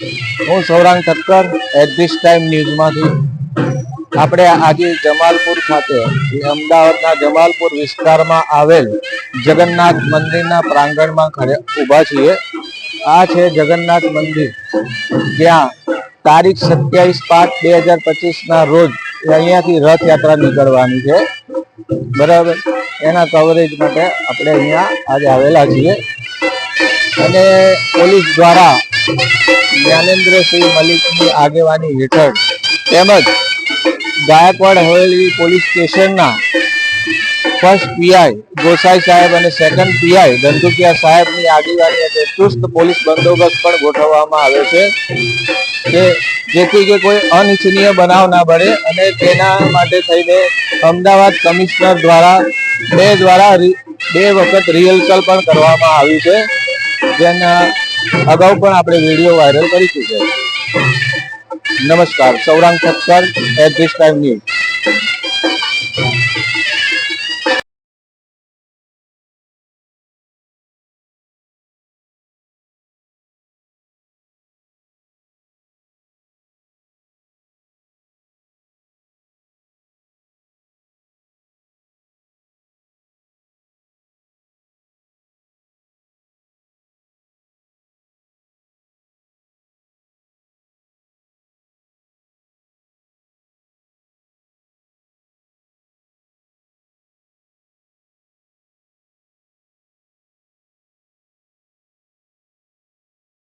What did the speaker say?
હું Saurang Thakkar at this time ન્યૂઝમાંથી આપણે આજે જમાલપુર ખાતે અમદાવાદના જમાલપુર વિસ્તારમાં આવેલ જગન્નાથ મંદિરના પ્રાંગણમાં ખડે ઊભા છીએ. આ છે જગન્નાથ મંદિર. જ્યાં તારીખ સત્યાવીસ પાંચ બે હજાર પચીસના રોજ અહીંયાથી રથયાત્રા નીકળવાની છે. બરાબર? એના કવરેજ માટે આપણે અહીંયા આજે આવેલા છીએ. અને પોલીસ દ્વારા જ્ઞાનેન્દ્રસિંહ મલિકની આગેવાની હેઠળ તેમજ ગાયકવાડ હવેલી પોલીસ સ્ટેશનના ફર્સ્ટ પીઆઈ ગોસાઈ સાહેબ અને સેકન્ડ પીઆઈ ધંધુકિયા સાહેબની આગેવાની અને ચુસ્ત પોલીસ બંદોબસ્ત પણ ગોઠવવામાં આવે છે કે જેથી કે કોઈ અનિચ્છનીય બનાવ ના બને અને તેના માટે થઈને અમદાવાદ કમિશનર દ્વારા બે દ્વારા બે વખત રિહર્સલ પણ કરવામાં આવ્યું છે. જેના અગાઉ પણ આપણે વીડિયો વાયરલ કરી ચૂક્યા નમસ્કાર. Saurang Thakkar at this time news